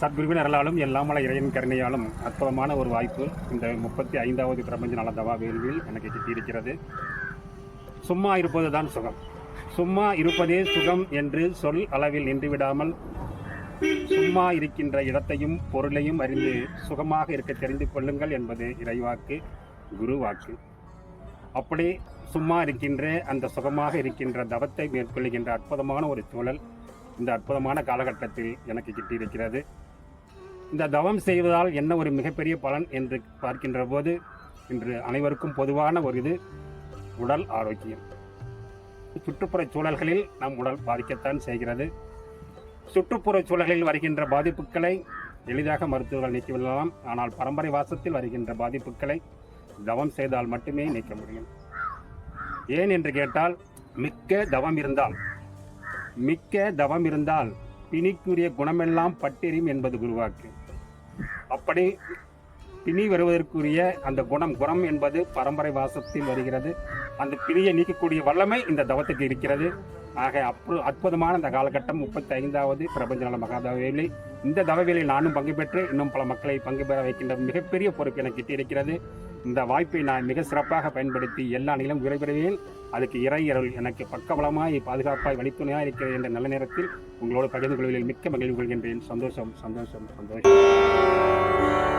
சத்குருவின் அருளாலும் எல்லாமல இறையன் கருணையாலும் அற்புதமான ஒரு வாய்ப்பு இந்த முப்பத்தி ஐந்தாவது பிரபஞ்ச நல தவா வேள்வியில் எனக்கு கிட்டியிருக்கிறது. சும்மா இருப்பது தான் சுகம். சும்மா இருப்பதே சுகம் என்று சொல் அளவில் நின்றுவிடாமல் சும்மா இருக்கின்ற இடத்தையும் பொருளையும் அறிந்து சுகமாக இருக்க தெரிந்து கொள்ளுங்கள் என்பது இறைவாக்கு குரு வாக்கு. அப்படி சும்மா இருக்கின்ற அந்த சுகமாக இருக்கின்ற தவத்தை மேற்கொள்கின்ற அற்புதமான ஒரு சூழல் இந்த அற்புதமான காலகட்டத்தில் எனக்கு கிட்டியிருக்கிறது. இந்த தவம் செய்வதால் என்ன ஒரு மிகப்பெரிய பலன் என்று பார்க்கின்ற போது இன்று அனைவருக்கும் பொதுவான ஒரு இது உடல் ஆரோக்கியம். சுற்றுப்புற சூழல்களில் நம் உடல் பாதிக்கத்தான் செய்கிறது. சுற்றுப்புற சூழல்களில் வருகின்ற பாதிப்புகளை எளிதாக மருத்துவர்கள் நீக்கிவிடலாம் ஆனால் பரம்பரை வாசத்தில் வருகின்ற பாதிப்புகளை தவம் செய்தால் மட்டுமே நீக்க முடியும். ஏன் என்று கேட்டால் மிக்க தவம் இருந்தால் மிக்க தவம் இருந்தால் பிணிக்குரிய குணமெல்லாம் பட்டெறியும் என்பது குருவாக்கு. அப்படி பிணி வருவதற்குரிய அந்த குணம் குணம் என்பது பரம்பரை வாசத்தில் வருகிறது. அந்த பிணியை நீக்கக்கூடிய வல்லமை இந்த தவத்துக்கு இருக்கிறது. ஆக அப்பு அற்புதமான இந்த காலகட்டம் முப்பத்தி ஐந்தாவது பிரபஞ்ச நல மகாதவேலி இந்த தவவேலில் நானும் பங்கு பெற்று இன்னும் பல மக்களை பங்கு பெற வைக்கின்ற மிகப்பெரிய பொறுப்பு எனக்கு கிட்டியிருக்கிறது. இந்த வாய்ப்பை நான் மிக சிறப்பாக பயன்படுத்தி எல்லா நிலம் விரைவிடுவேன் அதுக்கு இறை அருள் எனக்கு பக்கபலமாய் பாதுகாப்பாய் வழித்துணையாக இருக்கிறது என்ற நல்ல நேரத்தில் உங்களோடு பகிர்ந்து கொள்வதில் மிக்க மகிழ்வு கொள்கின்றேன் சந்தோஷம் சந்தோஷம் சந்தோஷம்.